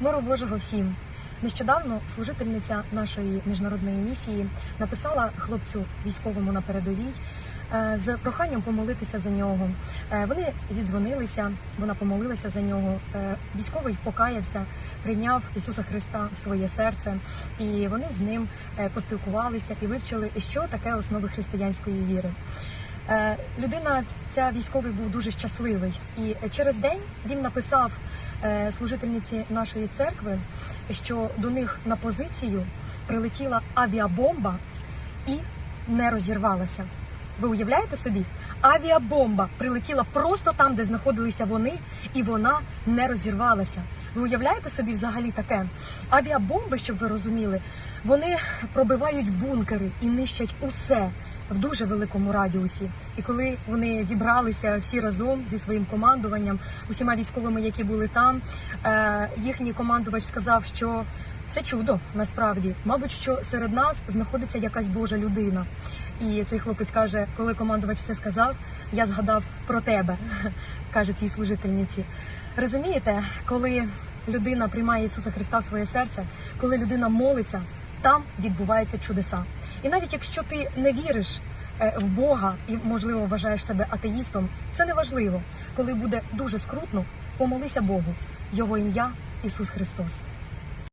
Миру Божого всім. Нещодавно служительниця нашої міжнародної місії написала хлопцю військовому на передовій е, з проханням помолитися за нього. Е, Вони зідзвонилися, вона помолилася за нього. Е, Військовий покаявся, прийняв Ісуса Христа в своє серце, і вони з ним поспілкувалися і вивчили, що таке основи християнської віри. Е, Людина, ця військовий був дуже щасливий, і через день він написав е, служительниці нашої церкви, що до них на позицію прилетіла авіабомба і не розірвалася. Ви уявляєте собі? Авіабомба прилетіла просто там, де знаходилися вони, і вона не розірвалася. Ви уявляєте собі взагалі таке? Авіабомби, щоб ви розуміли, вони пробивають бункери і нищать усе в дуже великому радіусі. І коли вони зібралися всі разом зі своїм командуванням, усіма військовими, які були там, е, їхній командувач сказав, що це чудо насправді. Мабуть, що серед нас знаходиться якась Божа людина. І цей хлопець каже, коли командувач це сказав, я згадав про тебе, каже цій служительниці. Розумієте, коли людина приймає Ісуса Христа в своє серце, коли людина молиться, там відбуваються чудеса. І навіть якщо ти не віриш е, в Бога і, можливо, вважаєш себе атеїстом, це не важливо. Коли буде дуже скрутно, помолися Богу. Його ім'я Ісус Христос.